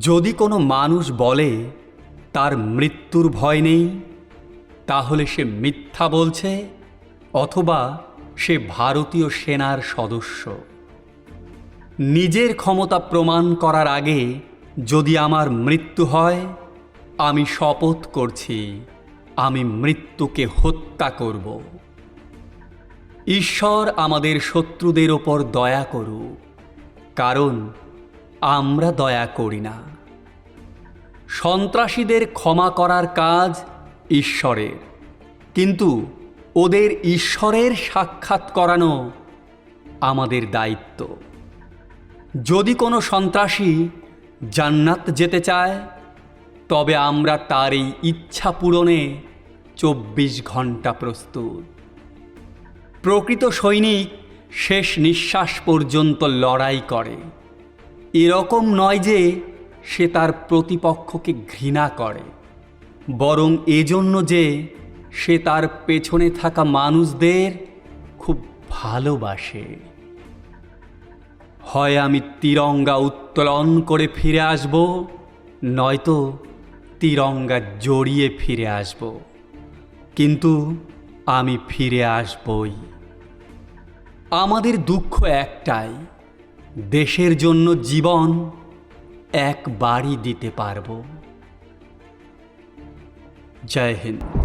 যদি কোনো মানুষ বলে, তার মৃত্যুর ভয় নেই, তাহলে সে মিথ্যা বলছে, অথবা সে ভারতীয় সেনার সদস্য। নিজের ক্ষমতা প্রমাণ করার আগে যদি আমার মৃত্যু হয়, আমি শপথ করছি, আমি মৃত্যুকে হত্যা করব। ঈশ্বর আমাদের শত্রুদের ওপর দয়া করুক, কারণ আমরা দয়া করি না। সন্ত্রাসীদের ক্ষমা করার কাজ ঈশ্বরের। কিন্তু ওদের ঈশ্বরের সাক্ষাৎ করানো আমাদের দায়িত্ব। যদি কোনো সন্ত্রাসী জান্নাত যেতে চায়, তবে আমরা তার এই ইচ্ছা পূরণে চব্বিশ ঘণ্টা প্রস্তুত। প্রকৃত সৈনিক শেষ নিঃশ্বাস পর্যন্ত লড়াই করে। এরকম নয় যে সে তার প্রতিপক্ষকে ঘৃণা করে, বরং এজন্য যে সে তার পেছনে থাকা মানুষদের খুব ভালোবাসে। হয় আমি তিরঙ্গা উত্তোলন করে ফিরে আসব, নয়তো তিরঙ্গা জড়িয়ে ফিরে আসব, কিন্তু আমি ফিরে আসবই। আমাদের দুঃখ একটাই দেশের জন্য জীবন একবারই দিতে পারব। জয় হিন্দ।